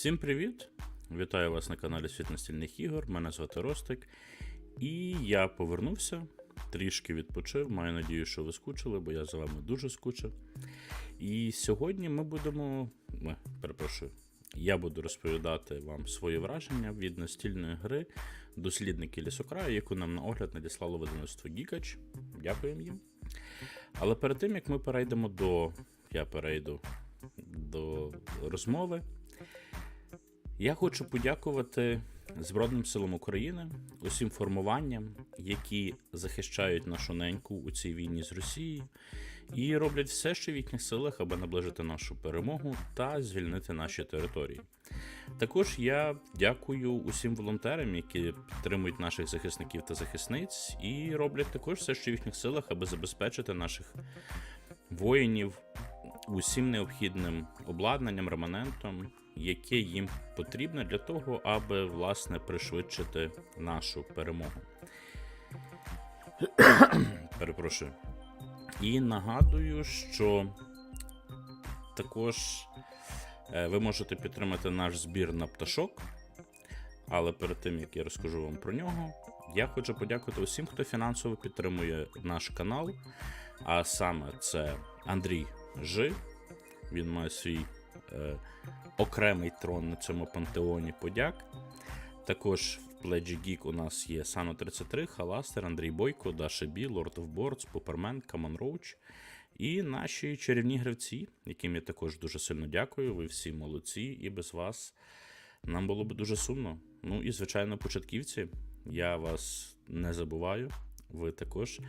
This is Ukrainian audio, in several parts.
Всім привіт! Вітаю вас на каналі Світ настільних ігор. Мене звати Ростик. І я повернувся, трішки відпочив. Маю надію, що ви скучили, бо я за вами дуже скучив. І сьогодні ми будемо. Ми, перепрошую, я буду розповідати вам свої враження від настільної гри Дослідники лісокраю, яку нам на огляд надіслало видавництво Гікач. Дякуємо їм. Але перед тим як ми перейдемо до. Я перейду до розмови. Я хочу подякувати Збройним силам України, усім формуванням, які захищають нашу неньку у цій війні з Росією і роблять все, що в їхніх силах, аби наближити нашу перемогу та звільнити наші території. Також я дякую усім волонтерам, які підтримують наших захисників та захисниць, і роблять також все, що в їхніх силах, аби забезпечити наших воїнів усім необхідним обладнанням, реманентом, яке їм потрібно для того, аби власне пришвидшити нашу перемогу. Перепрошую. І нагадую, що також е, ви можете підтримати наш збір на пташок. Але перед тим як я розкажу вам про нього, я хочу подякувати усім, хто фінансово підтримує наш канал. А саме це Андрій Жи. Він має свій е, окремий трон на цьому пантеоні подяк. Також в Pledge Geek у нас є Сано 33, Халастер, Андрій Бойко, Даша Бі, Lord of Boards, Попермен, Камон Роуч і наші чарівні гравці, яким я також дуже сильно дякую. Ви всі молодці, і без вас нам було б дуже сумно. Ну і, звичайно, початківці. Я вас не забуваю. Ви також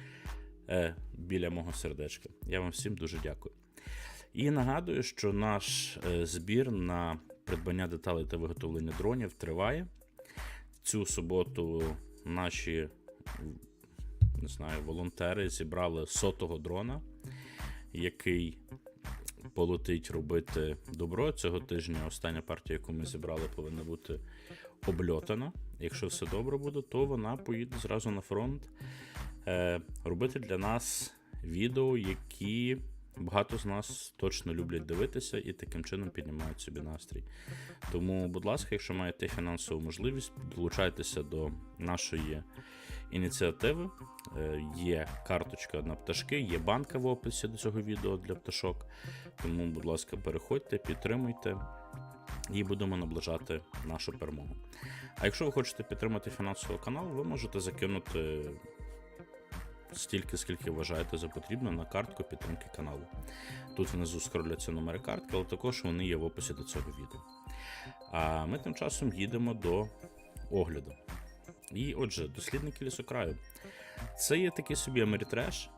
е, біля мого сердечка. Я вам всім дуже дякую. І нагадую, що наш е, збір на придбання деталей та виготовлення дронів триває. Цю суботу наші не знаю, волонтери зібрали сотого дрона, який полетить робити добро. Цього тижня остання партія, яку ми зібрали, повинна бути обльотана. Якщо все добре буде, то вона поїде зразу на фронт е, робити для нас відео, які багато з нас точно люблять дивитися і таким чином піднімають собі настрій. Тому, будь ласка, якщо маєте фінансову можливість, долучайтеся до нашої ініціативи. Е, Є карточка на пташки, є банка в описі до цього відео для пташок. Тому, будь ласка, переходьте, підтримуйте. І будемо наближати нашу перемогу. А якщо ви хочете підтримати фінансово канал, ви можете закинути стільки, скільки вважаєте за потрібно на картку підтримки каналу. Тут внизу скроляться номери картки, але також вони є в описі до цього відео. А ми тим часом їдемо до огляду. І отже, дослідники лісокраю. Це є такий собі Америтреш,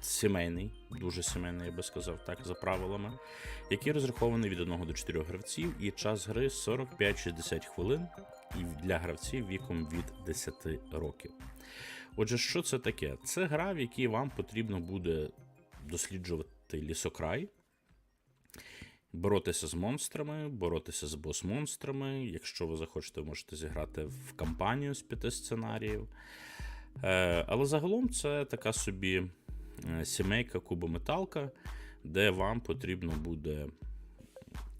сімейний, дуже сімейний, я би сказав так, за правилами, який розрахований від 1 до 4 гравців, і час гри 45-60 хвилин, і для гравців віком від 10 років. Отже, що це таке? Це гра, в якій вам потрібно буде досліджувати лісокрай, боротися з монстрами, боротися з бос-монстрами. Якщо ви захочете, можете зіграти в кампанію з п'яти сценаріїв. Е, Але загалом це така собі е, сімейка кубометалка, де вам потрібно буде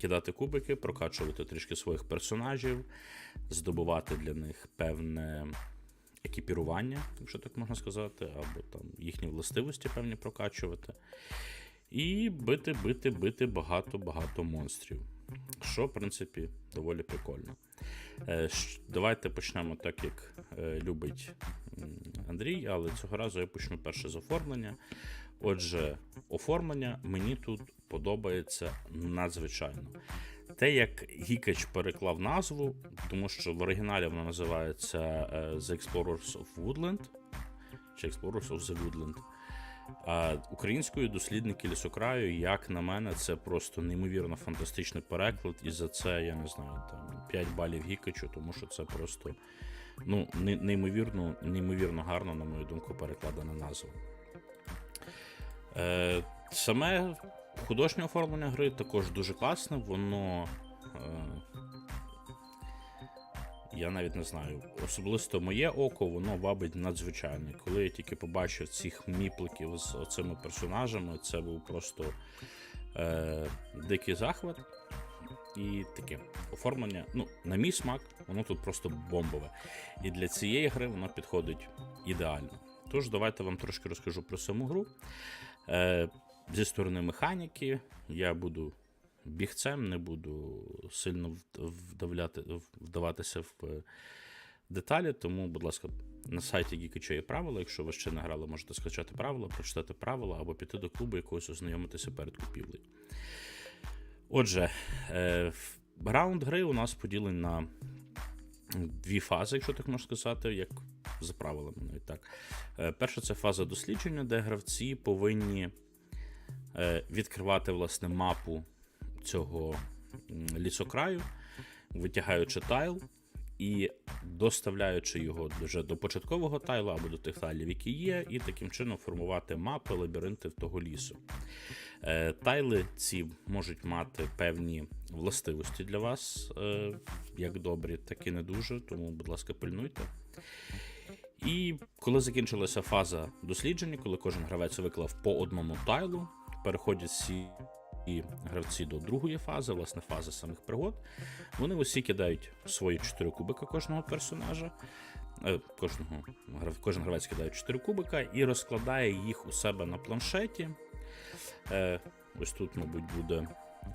кидати кубики, прокачувати трішки своїх персонажів, здобувати для них певне екіпірування, якщо так можна сказати, або там їхні властивості певні прокачувати. І бити, бити, бити багато-багато монстрів. Що, в принципі, доволі прикольно. Е, Давайте почнемо так, як е, любить Андрій, але цього разу я почну перше з оформлення. Отже, оформлення мені тут подобається надзвичайно. Те, як Гікач переклав назву, тому що в оригіналі вона називається е, The Explorers of Woodland чи Explorers of the Woodland. А українською дослідники лісокраю, як на мене, це просто неймовірно фантастичний переклад, і за це я не знаю, там 5 балів Гікачу, тому що це просто ну, неймовірно, неймовірно гарно, на мою думку, перекладена назва. Е, саме художнє оформлення гри також дуже класне, воно. Е, я навіть не знаю. Особисто моє око, воно вабить надзвичайно. Коли я тільки побачив цих міпликів з цими персонажами, це був просто е, дикий захват. І таке оформлення, ну, на мій смак, воно тут просто бомбове. І для цієї гри воно підходить ідеально. Тож, давайте вам трошки розкажу про саму гру. Е, зі сторони механіки я буду бігцем, не буду сильно вдавляти, вдаватися в е, деталі, тому, будь ласка, на сайті Geeky є правила. Якщо ви ще не грали, можете скачати правила, прочитати правила або піти до клубу якогось ознайомитися перед купівлею. Отже, е, раунд гри у нас поділений на дві фази, якщо так можна сказати, як за правилами навіть так. Е, Перша це фаза дослідження, де гравці повинні відкривати власне мапу цього лісокраю, витягаючи тайл і доставляючи його вже до початкового тайла або до тих тайлів, які є, і таким чином формувати мапи, лабіринти того лісу. Е, Тайли ці можуть мати певні властивості для вас, е, як добрі, так і не дуже, тому, будь ласка, пильнуйте. І коли закінчилася фаза дослідження, коли кожен гравець виклав по одному тайлу, переходять всі гравці до другої фази, власне, фази самих пригод. Вони усі кидають свої 4 кубика кожного персонажа. Е, Кожного, кожен гравець кидає 4 кубика і розкладає їх у себе на планшеті. Е, Ось тут, мабуть, буде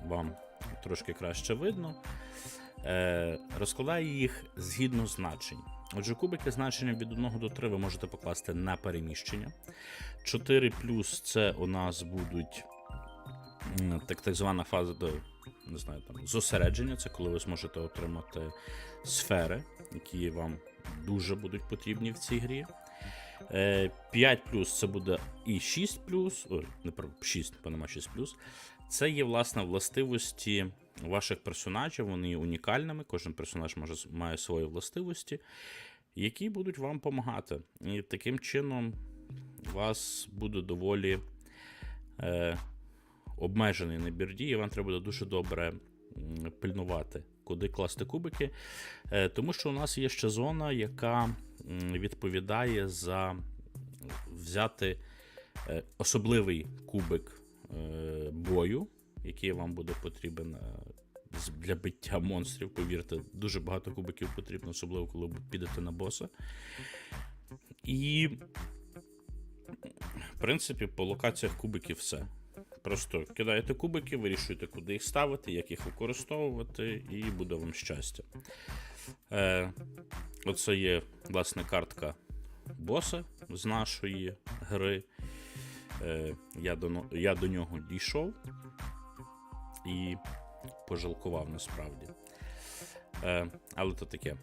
вам трошки краще видно. Е, Розкладає їх згідно значень. Отже, кубики значення від 1 до 3 ви можете покласти на переміщення. 4 плюс це у нас будуть так, так звана фаза не знаю, там, зосередження. Це коли ви зможете отримати сфери, які вам дуже будуть потрібні в цій грі. Е, 5 плюс це буде і 6 плюс, ой, не про 6, бо нема 6 плюс. Це є власне властивості ваших персонажів, вони є унікальними. Кожен персонаж може, має свої властивості, які будуть вам допомагати. І таким чином у вас буде доволі е, обмежений набір дій, і вам треба буде дуже добре пильнувати, куди класти кубики. Е, тому що у нас є ще зона, яка відповідає за взяти е, особливий кубик е, бою, який вам буде потрібен е, для биття монстрів. Повірте, дуже багато кубиків потрібно, особливо коли підете на боса. І, в принципі, по локаціях кубиків все. Просто кидаєте кубики, вирішуєте, куди їх ставити, як їх використовувати, і буде вам щастя. Е, оце є, власне, картка боса з нашої гри. Е, я, до, я до нього дійшов і пожалкував насправді. Е, але то таке.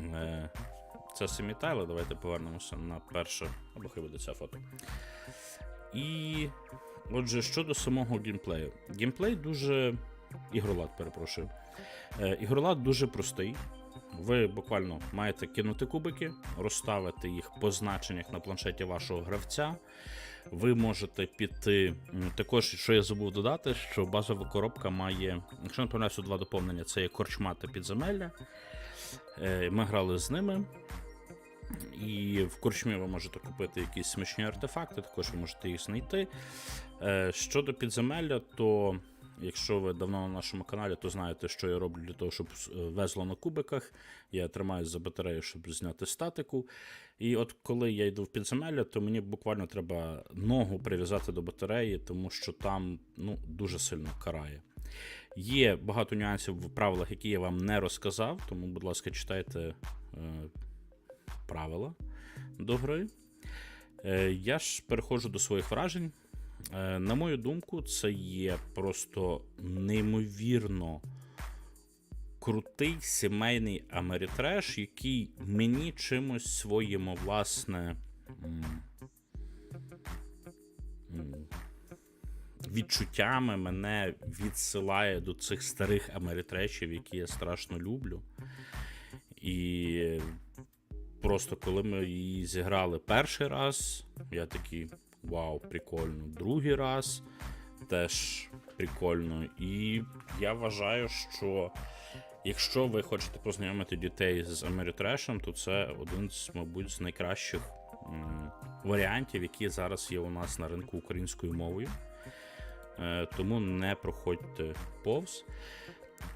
Е, це самі тайли. Давайте повернемося на перше, або хай буде ця фото. І отже, щодо самого геймплею. Геймплей дуже. Ігролад, перепрошую. Ігролад дуже простий. Ви буквально маєте кинути кубики, розставити їх по значеннях на планшеті вашого гравця. Ви можете піти. Також, що я забув додати, що базова коробка має, якщо не помиляюся, два доповнення: це є корчма та підземелля. Е, Ми грали з ними. І в корчмі ви можете купити якісь смачні артефакти, також ви можете їх знайти. Е, Щодо підземелля, то якщо ви давно на нашому каналі, то знаєте, що я роблю для того, щоб е, везло на кубиках. Я тримаюсь за батарею, щоб зняти статику. І от коли я йду в підземелля, то мені буквально треба ногу прив'язати до батареї, тому що там ну, дуже сильно карає. Є багато нюансів в правилах, які я вам не розказав, тому, будь ласка, читайте е, правила до гри. Е, я ж переходжу до своїх вражень. Е, на мою думку, це є просто неймовірно крутий сімейний америтреш, який мені чимось своїм, власне. Відчуттями мене відсилає до цих старих америтрешів, які я страшно люблю. І просто коли ми її зіграли перший раз, я такий вау, прикольно. Другий раз теж прикольно. І я вважаю, що якщо ви хочете познайомити дітей з Америтрешем, то це один з, мабуть, з найкращих варіантів, які зараз є у нас на ринку українською мовою. е, тому не проходьте повз.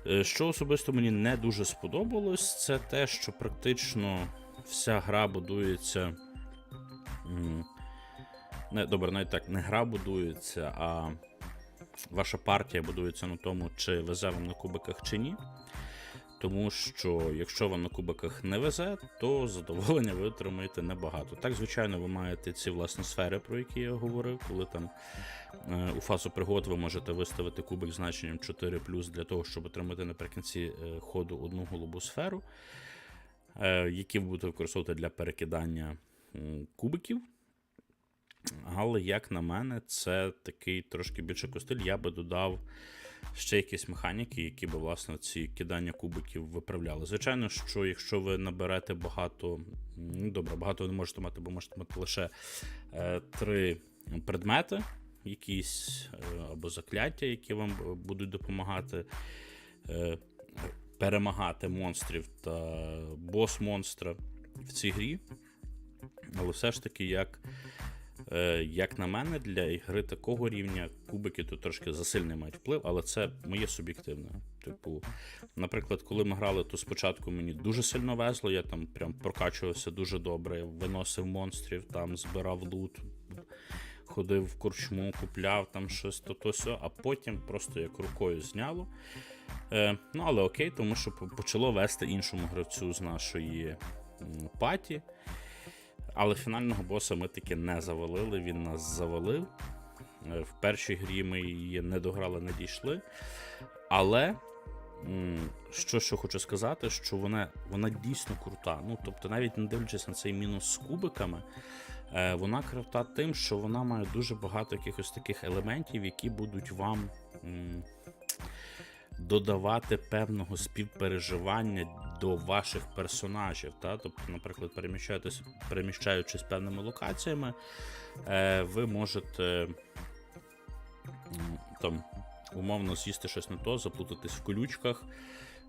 Е, Що особисто мені не дуже сподобалось, це те, що практично вся гра будується. Не, добре, навіть так, не гра будується, а ваша партія будується на тому, чи везе вам на кубиках чи ні. Тому що якщо вам на кубиках не везе, то задоволення ви отримаєте небагато. Так, звичайно, ви маєте ці власне сфери, про які я говорив, коли там е, у фазу пригод ви можете виставити кубик значенням 4 для того, щоб отримати наприкінці е, ходу одну голубу сферу, е, які ви будете використовувати для перекидання кубиків. Але, як на мене, це такий трошки більше костиль. Я би додав ще якісь механіки, які би, власне, ці кидання кубиків виправляли. Звичайно, що якщо ви наберете багато, ну добре, багато ви не можете мати, бо можете мати лише е, три предмети, якісь е, або закляття, які вам будуть допомагати. Е, Перемагати монстрів та бос монстра в цій грі. Але все ж таки, як Е, як на мене, для ігри такого рівня кубики тут трошки засильний мають вплив, але це моє суб'єктивне. Типу, наприклад, коли ми грали, то спочатку мені дуже сильно везло, я там прям прокачувався дуже добре, виносив монстрів, там збирав лут, ходив в корчму, купляв там щось то то сьо, а потім просто як рукою зняло. Е, ну, але окей, тому що почало вести іншому гравцю з нашої паті. Але фінального боса ми таки не завалили, він нас завалив. Е, В першій грі ми її не дограли, не дійшли. Але що, що хочу сказати, що вона, вона дійсно крута. Ну, тобто, навіть не дивлячись на цей мінус з кубиками, е, вона крута тим, що вона має дуже багато якихось таких елементів, які будуть вам. Додавати певного співпереживання до ваших персонажів. Та? Тобто, наприклад, переміщаючись, переміщаючись певними локаціями, е, ви можете там, умовно з'їсти щось не то, заплутатись в колючках,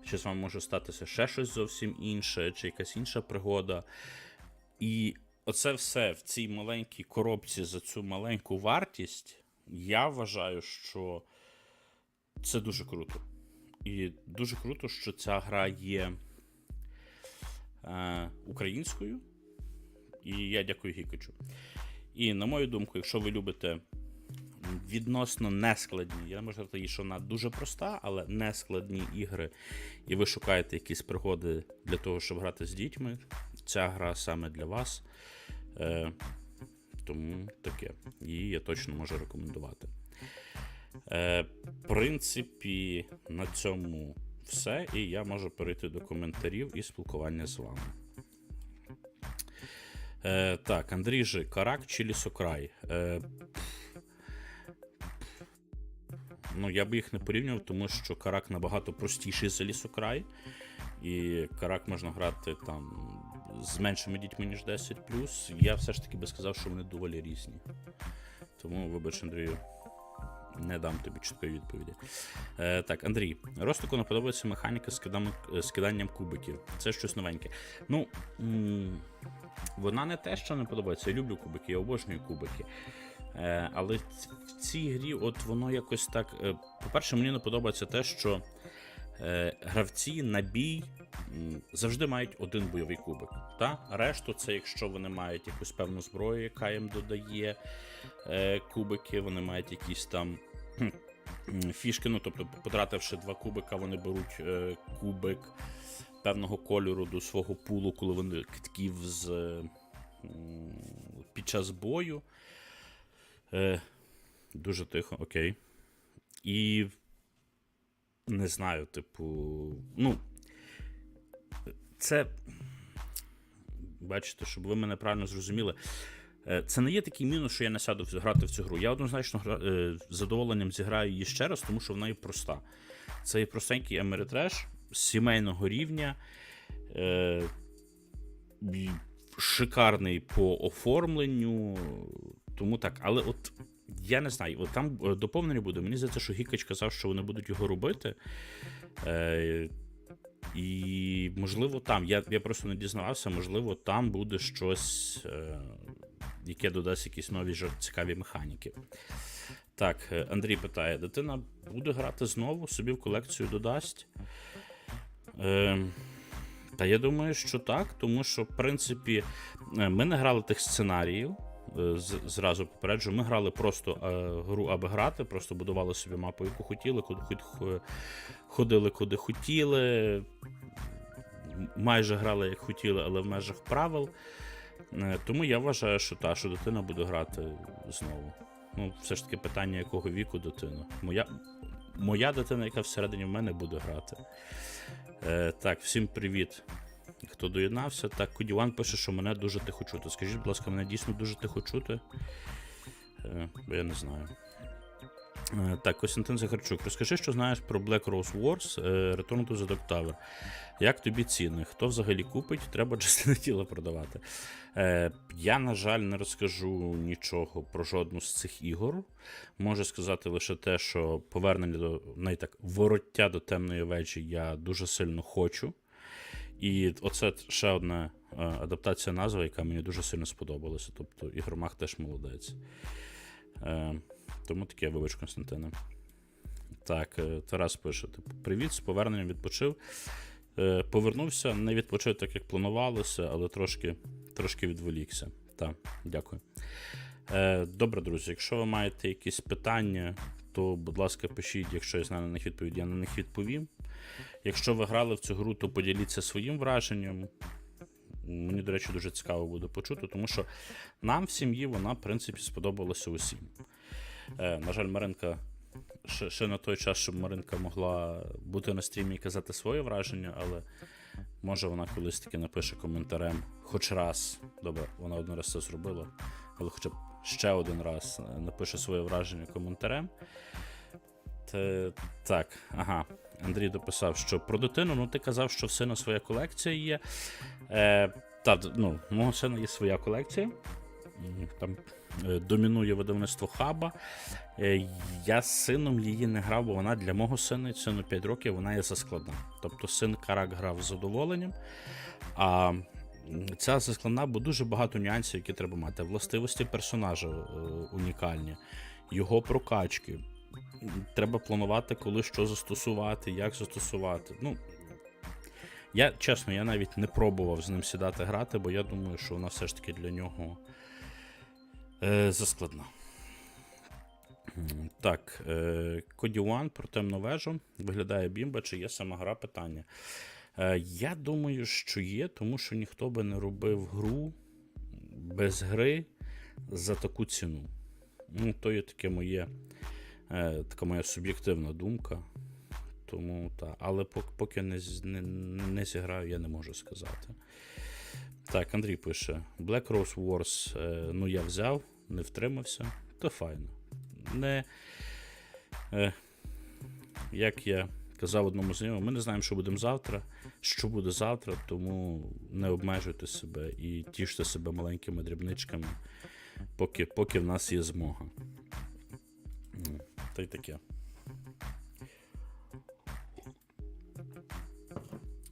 чи з вами може статися ще щось зовсім інше, чи якась інша пригода. І оце все в цій маленькій коробці за цю маленьку вартість, я вважаю, що це дуже круто. І дуже круто, що ця гра є е, українською. І я дякую Гікачу. І на мою думку, якщо ви любите відносно нескладні, я не можу сказати, що вона дуже проста, але нескладні ігри, і ви шукаєте якісь пригоди для того, щоб грати з дітьми, ця гра саме для вас. Е, тому таке. Її я точно можу рекомендувати. Е, принципі, на цьому все. І я можу перейти до коментарів і спілкування з вами. Е, так, Андрій Жи, Карак чи Лісокрай? Е, ну, я би їх не порівнював, тому що Карак набагато простіший за лісокрай. І Карак можна грати там з меншими дітьми, ніж 10. Я все ж таки би сказав, що вони доволі різні. Тому, вибач, Андрію, не дам тобі чіткої відповіді. Е, так, Андрій, Ростику не подобається механіка з кидам- з киданням кубиків. Це щось новеньке. Ну, м, вона не те, що не подобається. Я люблю кубики, я обожнюю кубики. Е, але в цій грі, от воно якось так. е, По-перше, мені не подобається те, що е, гравці на бій завжди мають один бойовий кубик. Та? Решту, це якщо вони мають якусь певну зброю, яка їм додає е, кубики, вони мають якісь там. Фішки, ну тобто, потративши два кубика, вони беруть е, кубик певного кольору до свого пулу, коли вони китків з е, під час бою. Е, дуже тихо, окей. І не знаю, типу, ну. Це. Бачите, щоб ви мене правильно зрозуміли. Е, Це не є такий мінус, що я не сяду грати в цю гру. Я однозначно гра... е, з задоволенням зіграю її ще раз, тому що вона є проста. Це є простенький Америтреш сімейного рівня. Е... Шикарний по оформленню. Тому так, але от я не знаю, от там е, доповнення буде. Мені здається, що Гікач казав, що вони будуть його робити. Е, і можливо там. Я, я просто не дізнавався, можливо, там буде щось е, яке додасть якісь нові цікаві механіки. Так, е, Андрій питає: дитина буде грати знову, собі в колекцію додасть. Е, та я думаю, що так, тому що, в принципі, е, ми не грали тих сценаріїв. Е, Зразу попереджу, ми грали просто е, гру, аби грати, просто будували собі мапу, яку хотіли, ходили куди хотіли, майже грали як хотіли, але в межах правил. Е, Тому я вважаю, що та, що дитина буде грати знову. Ну, все ж таки питання, якого віку дитина. Моя, моя дитина, яка всередині в мене буде грати. Е, так, всім привіт. Хто доєднався? Так, Кодіван пише, що мене дуже тихо чути. Скажіть, будь ласка, мене дійсно дуже тихо чути. Е, бо я не знаю. Е, Так, Костянтин Захарчук, розкажи, що знаєш про Black Rose Wars е, Return to the Dark Tower. Як тобі ціни? Хто взагалі купить? Треба частини тіла продавати. Я, на жаль, не розкажу нічого про жодну з цих ігор. Можу сказати лише те, що повернення до навіть так, вороття до темної вечі я дуже сильно хочу. І оце ще одна е, адаптація назви, яка мені дуже сильно сподобалася. Тобто ігромах теж молодець. Е, тому таке, вибач, Константине. Так, е, Тарас пише: типу, привіт, з поверненням відпочив. Повернувся, не відпочив так, як планувалося, але трошки, трошки відволікся. Так, дякую. Добре, друзі, якщо ви маєте якісь питання, то, будь ласка, пишіть, якщо я знаю на них відповідь, я на них відповім. Якщо ви грали в цю гру, то поділіться своїм враженням. Мені, до речі, дуже цікаво буде почути, тому що нам в сім'ї вона, в принципі, сподобалася усім. Е, на жаль, Маринка ще, ще на той час, щоб Маринка могла бути на стрімі і казати своє враження, але може вона колись таки напише коментарем хоч раз. Добре, вона один раз це зробила, але хоча б ще один раз е, напише своє враження коментарем. Те, так, ага. Андрій дописав, що про дитину, ну ти казав, що в сина своя колекція є. Е, та, ну, у мого сина є своя колекція. Там е, домінує видавництво хаба. Е, я з сином її не грав, бо вона для мого сина, сину 5 років, вона є заскладна. Тобто син Карак грав з задоволенням. А ця заскладна, бо дуже багато нюансів, які треба мати. Властивості персонажа е, унікальні, його прокачки. Треба планувати, коли що застосувати, як застосувати. Ну, я чесно, я навіть не пробував з ним сідати грати, бо я думаю, що вона все ж таки для нього е, заскладна. Так, е, Коді One про темну вежу. Виглядає бімба, чи є сама гра питання. Е, я думаю, що є, тому що ніхто би не робив гру без гри за таку ціну. Ну, то є таке моє, така моя суб'єктивна думка. Тому так. Але поки не, не, не зіграю, я не можу сказати. Так, Андрій пише: Black Rose Wars, е, ну я взяв, не втримався, то файно. Не, е, як я казав одному знайомому, ми не знаємо, що будемо завтра, що буде завтра, тому не обмежуйте себе і тіште себе маленькими дрібничками, поки, поки в нас є змога. Та й таке.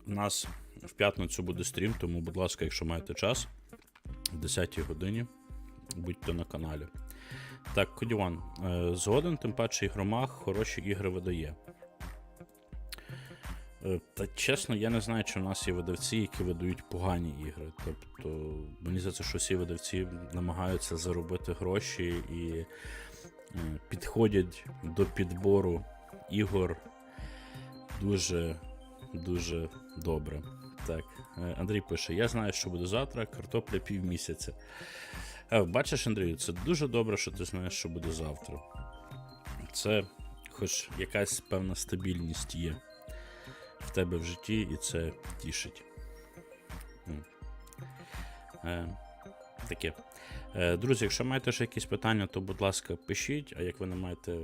У нас в п'ятницю буде стрім, тому, будь ласка, якщо маєте час, в 10 годині будьте на каналі. Так, Кодіван, е, згоден, тим паче ігромах хороші ігри видає. Е, Та чесно, я не знаю, чи в нас є видавці, які видають погані ігри. Тобто, мені здається, що всі видавці намагаються заробити гроші і підходять до підбору ігор дуже, дуже добре. Так, е, Андрій пише: Я знаю, що буде завтра, картопля півмісяця. Е, Бачиш, Андрію, це дуже добре, що ти знаєш, що буде завтра. Це хоч якась певна стабільність є в тебе в житті, і це тішить. Е, таке. Е, друзі, якщо маєте ще якісь питання, то, будь ласка, пишіть, а як ви не маєте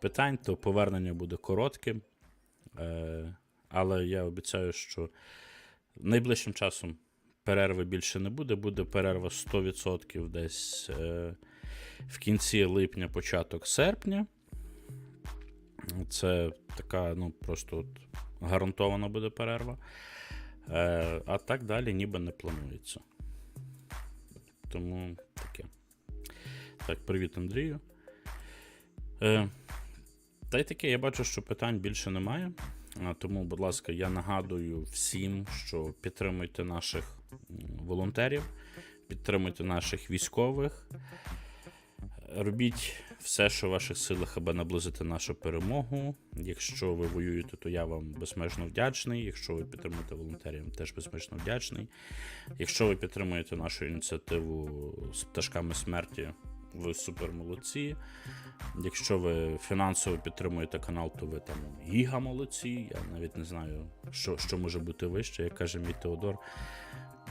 питань, то повернення буде коротким. Е, але я обіцяю, що найближчим часом перерви більше не буде. Буде перерва 100% десь е, в кінці липня, початок серпня. Це така, ну, просто от гарантована буде перерва. А так далі ніби не планується. Тому таке. Так, привіт, Андрію. Е, та й таке, я бачу, що питань більше немає. Тому, будь ласка, я нагадую всім, що підтримуйте наших волонтерів, підтримуйте наших військових. Робіть все, що в ваших силах, аби наблизити нашу перемогу. Якщо ви воюєте, то я вам безмежно вдячний. Якщо ви підтримуєте волонтерів, теж безмежно вдячний. Якщо ви підтримуєте нашу ініціативу з пташками смерті, ви супер молодці. Якщо ви фінансово підтримуєте канал, то ви там гіга молодці. Я навіть не знаю, що, що може бути вище, як каже мій Теодор.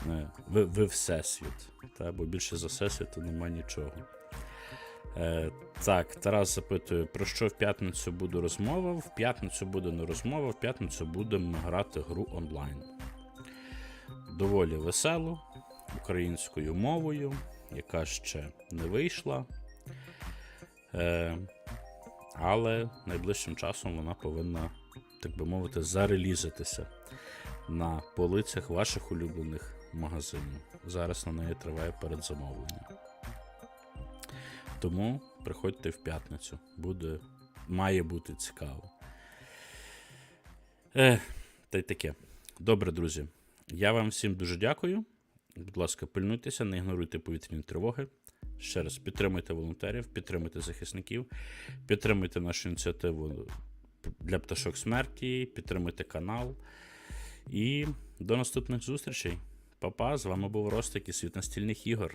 Е, Ви, ви всесвіт. Та, бо більше за всесвіту немає нічого. Е, так, Тарас запитує, про що в п'ятницю буде розмова? В п'ятницю буде не розмова, в п'ятницю будемо грати гру онлайн. Доволі веселу, українською мовою, яка ще не вийшла. Е, але найближчим часом вона повинна, так би мовити, зарелізитися на полицях ваших улюблених магазинів. Зараз на неї триває передзамовлення. Тому приходьте в п'ятницю. Буде, має бути цікаво. Е, та й таке. Добре, друзі. Я вам всім дуже дякую. Будь ласка, пильнуйтеся, не ігноруйте повітряні тривоги. Ще раз підтримуйте волонтерів, підтримуйте захисників, підтримуйте нашу ініціативу для пташок смерті, підтримуйте канал. І до наступних зустрічей. Па-па, з вами був Ростик і світ настільних ігор.